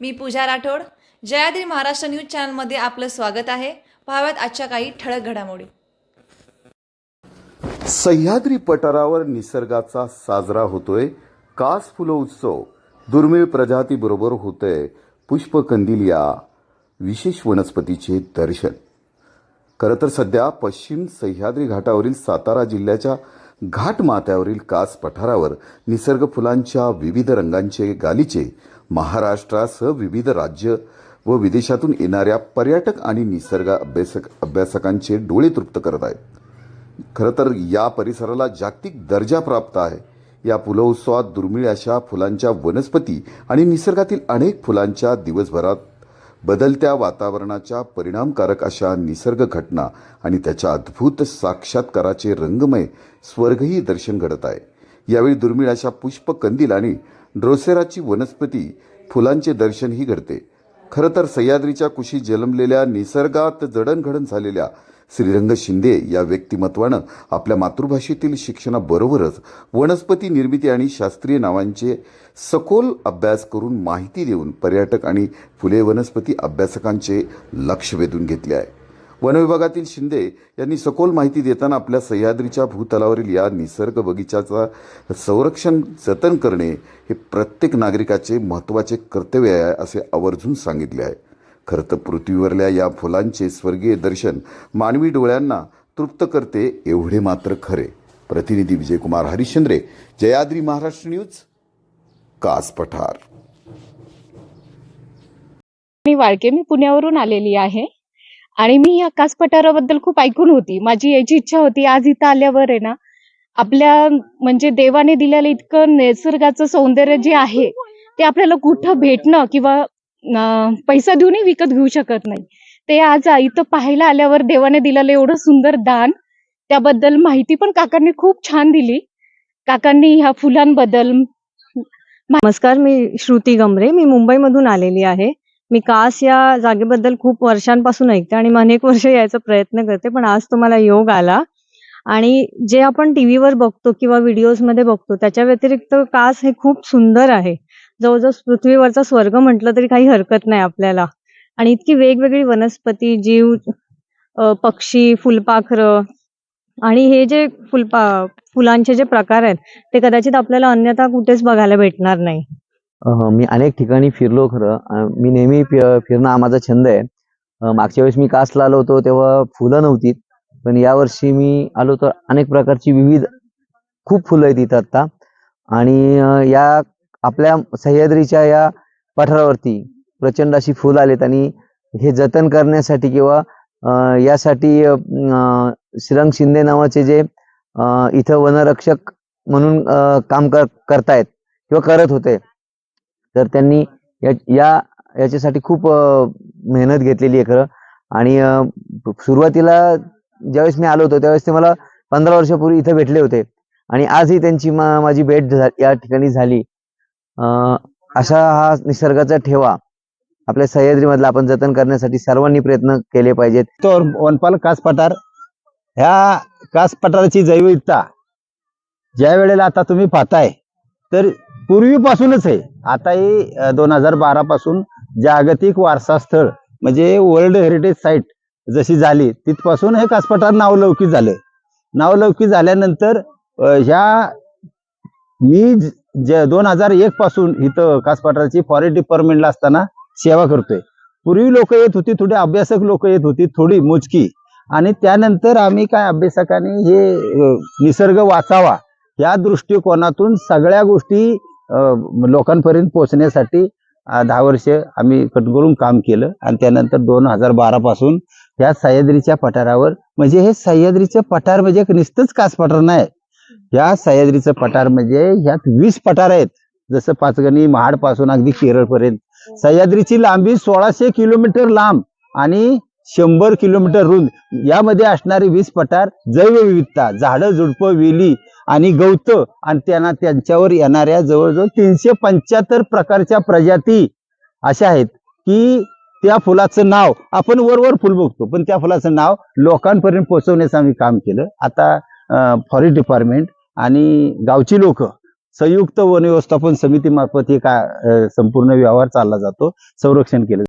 मी पूजा Rathod. Jayadri Maharashtra news चॅनलमध्ये आपलं स्वागत आहे. पाहाव्यात आजच्या काही ठळक घडामोडी. सह्याद्री पठारावर निसर्गाचा साजरा होतोय. कास फुलं उत्सव. दुर्मिळ प्रजातीबरोबर होतंय पुष्पकंदिल या विशेष वनस्पतीचे दर्शन. खरं तर सध्या पश्चिम सह्याद्री घाटावरील सातारा जिल्ह्याच्या घाटमाथ्यावरील कास पठारावर निसर्ग फुलांच्या विविध रंगांचे गालीचे महाराष्ट्रासह विविध राज्य व विदेशातून येणाऱ्या पर्यटक आणि निसर्ग अभ्यासक अभ्यासकांचे डोळे तृप्त करत आहेत. खरं तर या परिसराला जागतिक दर्जा प्राप्त आहे. या फुलोत्सवात दुर्मिळ अशा फुलांच्या वनस्पती आणि निसर्गातील अनेक फुलांच्या दिवसभरात बदलत्या वातावरणाच्या परिणामकारक अशा निसर्ग घटना आणि त्याच्या अद्भुत साक्षात्काराचे रंगमय स्वर्गही दर्शन घडत आहे. यावेळी दुर्मिळ अशा पुष्प कंदील आणि ड्रोसेराची वनस्पती फुलांचे दर्शनही घडते. खरं तर सह्याद्रीच्या कुशी जन्मलेल्या निसर्गात जडणघडण झालेल्या श्रीरंग शिंदे या व्यक्तिमत्वानं आपल्या मातृभाषेतील शिक्षणाबरोबरच वनस्पती निर्मिती आणि शास्त्रीय नावांचे सखोल अभ्यास करून माहिती देऊन पर्यटक आणि फुले वनस्पती अभ्यासकांचे लक्ष वेधून घेतले आहे. वनविभागातील शिंदे यांनी सखोल माहिती देताना आपल्या सह्याद्रीच्या भूतलावरील या निसर्ग बगीचाचा संरक्षण जतन करणे हे प्रत्येक नागरिकाचे महत्त्वाचे कर्तव्य आहे असे आवर्जून सांगितले आहे. खरं तर पृथ्वीवरल्या या फुलांचे स्वर्गीय दर्शन मानवी डोळ्यांना तृप्त करते एवढे मात्र खरे. प्रतिनिधी विजयकुमार हरिश्चंद्रे जयाद्री महाराष्ट्र न्यूज कास पठार. मी वाळके मी पुण्यावरून आलेली आहे. आणि मी या कास पठाराबद्दल खूप ऐकून होती. माझी याची इच्छा होती आज इथं आल्यावर आहे ना आपल्या म्हणजे देवाने दिलेलं इतकं निसर्गाचं सौंदर्य जे आहे ते आपल्याला कुठं भेटणं किंवा पैसा देऊनही विकत घेऊ शकत नाही. ते आज इथं पाहायला आल्यावर देवाने दिलेलं एवढं सुंदर दान त्याबद्दल माहिती पण काकांनी खूप छान दिली. काकांनी ह्या फुलांबद्दल. नमस्कार मी श्रुती गमरे मी मुंबईमधून आलेली आहे. मी कास या जागेबद्दल खूप वर्षांपासून ऐकते आणि अनेक वर्ष यायचा प्रयत्न करते पण आज तुम्हाला योग आला. आणि जे आपण टीव्हीवर बघतो किंवा व्हिडिओजमध्ये बघतो त्याच्या व्यतिरिक्त कास हे खूप सुंदर आहे. जवळजवळ पृथ्वीवरचा स्वर्ग म्हटलं तरी काही हरकत नाही आपल्याला. आणि इतकी वेगवेगळी वनस्पती जीव पक्षी फुलपाखरं आणि हे जे फुलपा फुलांचे जे प्रकार आहेत ते कदाचित आपल्याला अन्यथा कुठेच बघायला भेटणार नाही. मी अनेक ठिकाणी फिरलो खरं. मी नेहमी फिरणं हा माझा छंद आहे. मागच्या वेळेस मी कासला आलो होतो तेव्हा फुलं नव्हती. पण यावर्षी मी आलो तर अनेक प्रकारची विविध खूप फुलं आहेत इथं आता आणि या आपल्या सह्याद्रीच्या या पठारावरती प्रचंड अशी फुलं आलेत आणि हे जतन करण्यासाठी किंवा यासाठी श्रीरंग शिंदे नावाचे जे इथं वनरक्षक म्हणून काम कर करतायत किंवा करत होते तर त्यांनी या याच्यासाठी खूप मेहनत घेतलेली आहे खरं. आणि सुरुवातीला ज्यावेळेस मी आलो होतो त्यावेळेस ते मला पंधरा वर्षापूर्वी इथे भेटले होते. आणि आजही त्यांची मा- माझी भेट या ठिकाणी झाली. अ, अशा हा निसर्गाचा ठेवा. आपल्या सह्याद्रीमधला आपण जतन करण्यासाठी सर्वांनी प्रयत्न केले पाहिजेत. तो वनपाल कास पठार ह्या कास पठाराची जैविकता ज्या वेळेला आता तुम्ही पाहताय तर पूर्वीपासूनच आहे. आताही दोन हजार बारा पासून जागतिक वारसा स्थळ म्हणजे वर्ल्ड हेरिटेज साईट जशी झाली तिथपासून हे कासपठार नावलौकी नावलौकिक झालं नावलौकिक झाल्यानंतर ह्या मी ज दोन हजार एक पासून इथं कासपठाराची फॉरेस्ट डिपार्टमेंटला असताना सेवा करतोय. पूर्वी लोक येत होती थोडी अभ्यासक लोक येत होती थोडी मोजकी. आणि त्यानंतर आम्ही काय अभ्यासकाने हे निसर्ग वाचावा या दृष्टिकोनातून सगळ्या गोष्टी लोकांपर्यंत पोहोचण्यासाठी दहा वर्ष आम्ही कटगळून काम केलं आणि त्यानंतर दोन हजार बारा पासून या सह्याद्रीच्या पठारावर म्हणजे हे सह्याद्रीचं पठार म्हणजे एक नुसतंच कास पठार नाही. या सह्याद्रीचं पठार म्हणजे ह्यात वीस पठार आहेत. जसं पाचगणी महाडपासून अगदी केरळपर्यंत. सह्याद्रीची लांबी सोळाशे किलोमीटर लांब आणि शंभर किलोमीटर रुंद. यामध्ये असणारी वीस पठार जैवविविधता झाडं झुडपं वेली आणि गवत आणि त्यांना त्यांच्यावर येणाऱ्या जवळजवळ तीनशे पंच्याहत्तर प्रकारच्या प्रजाती अशा आहेत की त्या फुलाचं नाव आपण वरवर फुल बघतो पण त्या फुलाचं नाव लोकांपर्यंत पोहोचवण्याचं आम्ही काम केलं. आता फॉरेस्ट डिपार्टमेंट आणि गावची लोक संयुक्त वन व्यवस्थापन समितीमार्फत हे का संपूर्ण व्यवहार चालला जातो संरक्षण केलं